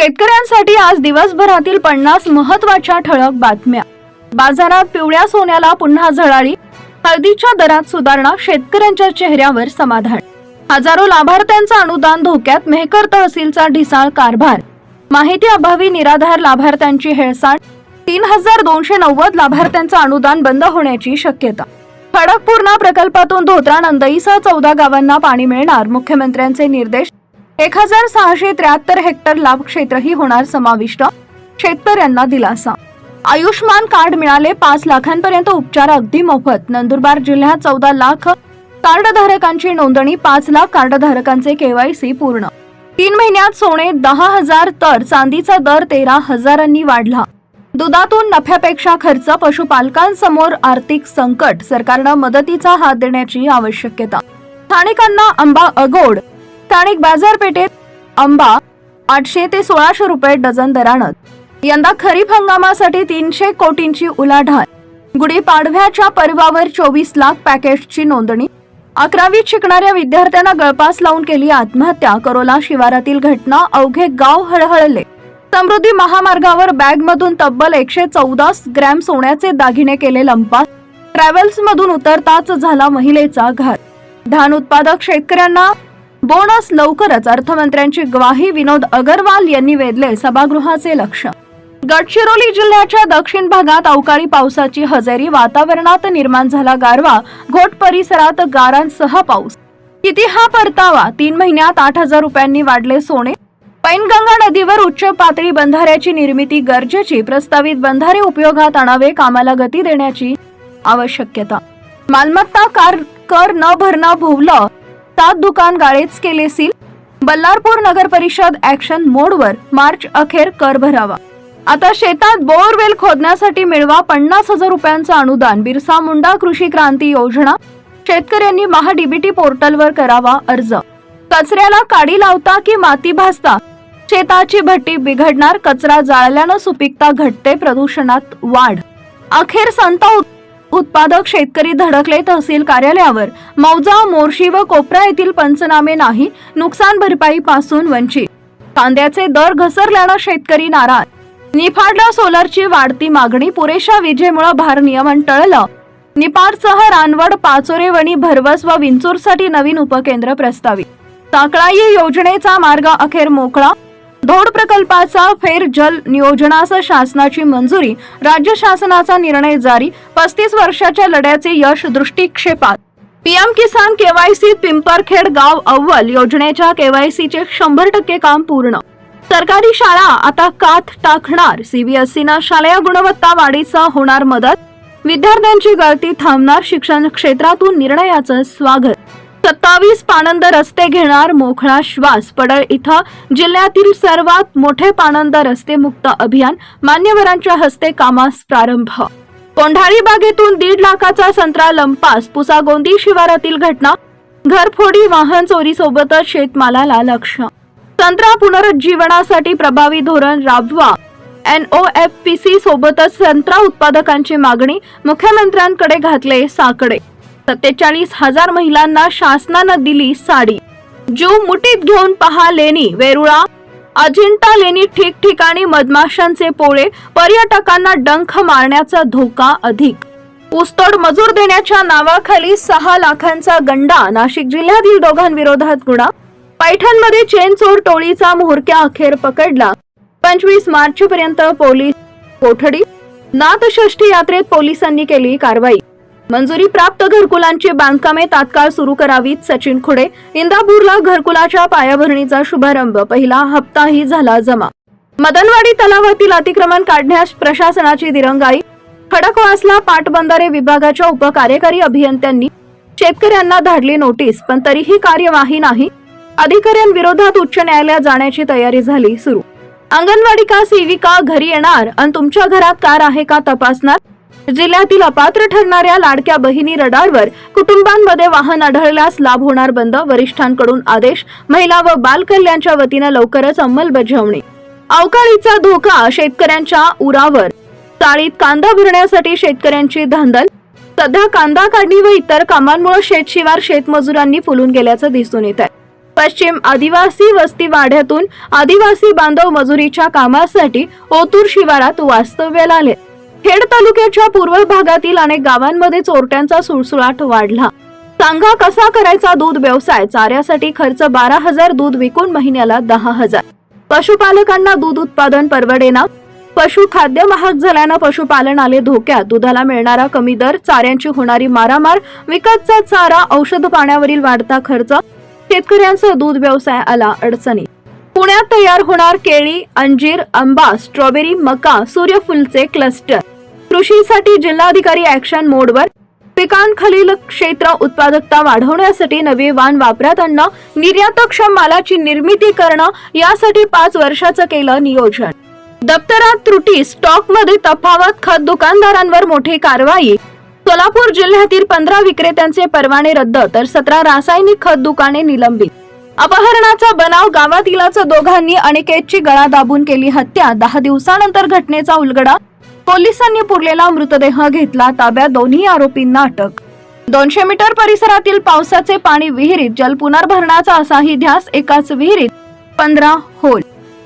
शेतकऱ्यांसाठी आज दिवसभरातील पन्नास महत्त्वाच्या ठळक बातम्या. बाजारात पिवळ्या सोन्याला पुन्हा झळाळी हळदीच्या दरात सुधारणा शेतकऱ्यांच्या चेहऱ्यावर समाधान. हजारो लाभार्थ्यांचं अनुदान धोक्यात मेहकर तहसीलचा ढिसाळ कारभार. माहिती अभावी निराधार लाभार्थ्यांची हेळसांड तीन हजार दोनशे नव्वद लाभार्थ्यांचं अनुदान बंद होण्याची शक्यता. खडकपूर्णा प्रकल्पातून धोत्रा नंदईसह चौदा गावांना पाणी मिळणार मुख्यमंत्र्यांचे निर्देश एक हजार सहाशे त्र्याहत्तर हेक्टर लाभ क्षेत्रही होणार समाविष्ट. शेतकऱ्यांना दिलासा. आयुष्मान कार्ड मिळाले पाच लाखांपर्यंत उपचार अगदी मोफत. नंदुरबार जिल्ह्यात चौदा लाख कार्डधारकांची नोंदणी पाच लाख कार्डधारकांचे केवायसी पूर्ण. तीन महिन्यात सोने दहा हजार तर चांदीचा दर तेरा हजारांनी वाढला. दुधातून नफ्यापेक्षा खर्च पशुपालकांसमोर आर्थिक संकट. सरकारनं मदतीचा हात देण्याची आवश्यकता. स्थानिकांना आंबा अगोड स्थानिक बाजारपेठेत आंबा आठशे ते सोळाशे रुपये डझन दरानं. यंदा खरीप हंगामासाठी तीनशे कोटींची उलाढाल. गुढीपाडव्याच्या पर्वावर चोवीस लाख पॅकेजची नोंदणी. अकरावीत शिकणाऱ्या विद्यार्थ्यांना गळपास लावून केली आत्महत्या. करोला शिवारातील घटना अवघे गाव हळहळले. समृद्धी महामार्गावर बॅगमधून तब्बल एकशे चौदा ग्रॅम सोन्याचे दागिने केले लंपास. ट्रॅव्हल्स मधून उतरताच झाला महिलेचा घात. धान उत्पादक शेतकऱ्यांना बोनस लवकरच अर्थमंत्र्यांची ग्वाही विनोद अगरवाल यांनी वेधले सभागृहाचे लक्ष. गडचिरोली जिल्ह्याच्या दक्षिण भागात अवकाळी पावसाची हजेरी वातावरणात निर्माण झाला गारवा घोट परिसरात गारांसह पाऊस. किती हा परतावा? तीन महिन्यात आठ हजार रुपयांनी वाढले सोने? पैनगंगा नदीवर उच्च पातळी बंधाऱ्याची निर्मिती गरजेची प्रस्तावित बंधारे उपयोगात आणावे कामाला गती देण्याची आवश्यकता. मालमत्ता कार कर न भरणं भोवलं सात दुकान गाळेच केले सील. बल्लारपूर नगर परिषद ऍक्शन मोडवर मार्च अखेर कर भरावा. आता शेतात बोअरवेल खोदण्यासाठी मिळवा पन्नास हजार रुपयांचं अनुदान. बिरसा मुंडा कृषी क्रांती योजना. शेतकऱ्यांनी महाडीबीटी पोर्टलवर करावा अर्ज. कचऱ्याला काडी लावता की माती भासता शेताची भट्टी बिघडणार कचरा जाळल्यानं सुपीकता घटते प्रदूषणात वाढ. अखेर संत उत- उत्पादक शेतकरी धडकले तहसील कार्यालयावर. मौजा मोर्शी व कोपरा येथील पंचनामे नाही नुकसान भरपाई पासून वंचित. कांद्याचे दर घसरल्यानं शेतकरी नाराज. निफाडला सोलरची वाढती मागणी पुरेशा विजेमुळे भारनियमन टळलं. निपाडसह रानवड पाचोरेवणी भरवस व विंचूरसाठी नवीन उपकेंद्र प्रस्तावित. साकळाई योजनेचा मार्ग अखेर मोकळा धोड प्रकल्पाचा फेर जल नियोजनासह शासनाची मंजुरी राज्य शासनाचा निर्णय जारी पस्तीस वर्षाच्या लढ्याचे यश दृष्टिक्षेपात. पीएम किसान केवायसी पिंपरखेड गाव अव्वल योजनेच्या केवायसीचे शंभर टक्के काम पूर्ण. सरकारी शाळा आता कात टाकणार सीबीएसईनं शालेय गुणवत्ता वाढीचा होणार मदत. विद्यार्थ्यांची गळती थांबणार शिक्षण क्षेत्रातून निर्णयाचं स्वागत. सत्तावीस पाणंद रस्ते घेणार मोकळा श्वास. पडळ इथं जिल्ह्यातील सर्वात मोठे पाणंद रस्ते मुक्त अभियान मान्यवरांच्या हस्ते कामास प्रारंभ. कोंढाळी बागेतून दीड लाखाचा संत्रा लंपास. पुसागोंदी शिवारातील घटना. घरफोडी वाहन चोरी सोबतच शेतमालाला लक्ष. संत्रा पुनरुज्जीवनासाठी प्रभावी धोरण राबवा. एनओएफपीसी सोबतच संत्रा उत्पादकांची मागणी मुख्यमंत्र्यांकडे घातले साकडे. सत्तेचाळीस हजार महिलांना शासनानं दिली साडी. जीव मुठीत घेऊन पहा लेणी वेरुळा. अजिंठा लेणी ठिकठिकाणी मधमाशांचे पोळे पर्यटकांना डंख मारण्याचा धोका अधिक. ऊसतोड मजूर देण्याच्या नावाखाली सहा लाखांचा गंडा नाशिक जिल्ह्यातील दोघांविरोधात गुन्हा. पैठणमध्ये चेन चोर टोळीचा म्होरक्या अखेर पकडला. पंचवीस मार्च पर्यंत पोलीस कोठडी. नाथषष्ठी यात्रेत पोलिसांनी केली कारवाई. मंजुरी प्राप्त घरकुलांची बांधकामे तात्काळ सुरू करावीत सचिन खुडे. इंदापूरला घरकुलाच्या पायाभरणीचा शुभारंभ. पहिला हप्ताही झाला जमा. मदनवाडी तलावातील अतिक्रमण काढण्यास प्रशासनाची दिरंगाई. खडकवासला पाटबंधारे विभागाच्या उपकार्यकारी अभियंत्यांनी शेतकऱ्यांना धाडली नोटीस पण तरीही कार्यवाही नाही. अधिकाऱ्यांविरोधात उच्च न्यायालयात जाण्याची तयारी झाली सुरू. अंगणवाडी का सेविका घरी येणार आणि तुमच्या घरात कार आहे का तपासणार? जिल्ह्यातील अपात्र ठरणाऱ्या लाडक्या बहिणी रडारवर कुटुंबांमध्ये वाहन आढळल्यास लाभ होणार बंद वरिष्ठांकडून आदेश महिला व बाल कल्याणच्या वतीनं लवकरच अंमलबजावणी. अवकाळीचा धोका शेतकऱ्यांच्या उरावर. चाळीत कांदा भरण्यासाठी शेतकऱ्यांची धांदल. सध्या कांदा काढणी व इतर कामांमुळे शेतशिवार शेतमजुरांनी फुलून गेल्याचं दिसून येत आहे पश्चिम आदिवासी वस्ती वाढ्यातून आदिवासी बांधव मजुरीच्या कामासाठी ओतूर शिवारात वास्तव्याला आले खेड तालुक्याच्या पूर्व भागातील अनेक गावांमध्ये चोरट्यांचा सुळसुळाट वाढला. सांगा कसा करायचा दूध व्यवसाय? चाऱ्यासाठी खर्च बारा हजार दूध विकून महिन्याला दहा हजार. पशुपालकांना दूध उत्पादन परवडेना? पशु खाद्य महाग झाल्यानं पशुपालन आले धोक्यात. दुधाला मिळणारा कमी दर चाऱ्यांची होणारी मारामार विकतचा चारा औषध पाण्यावरील वाढता खर्च शेतकऱ्यांचा दूध व्यवसाय आला अडचणी पुण्यात तयार होणार केळी अंजीर आंबा स्ट्रॉबेरी मका सूर्यफुलचे क्लस्टर. कृषीसाठी जिल्हाधिकारी ऍक्शन मोडवर पिकांखालील क्षेत्र उत्पादकता वाढवण्यासाठी नवे वाण वापरात आणणं निर्यातक्षम मालाची निर्मिती करणं यासाठी पाच वर्षाचं केलं नियोजन. दप्तरात त्रुटी स्टॉकमध्ये तफावत खत दुकानदारांवर मोठी कारवाई. सोलापूर जिल्ह्यातील पंधरा विक्रेत्यांचे परवाने रद्द तर सतरा रासायनिक खत दुकाने निलंबित. अपहरणाचा बनाव गावातीलच दोघांनी अनिकेतची गळा दाबून केली हत्या दहा दिवसानंतर घटनेचा उलगडा पोलिसांनी पुरलेला मृतदेह घेतला ताब्यात दोन्ही आरोपींना अटक. दोनशे मीटर परिसरातील पावसाचे पाणी विहिरीत जल पुनर्भरणाचा असाही ध्यास एकाच विहिरीत. पंधरा होल.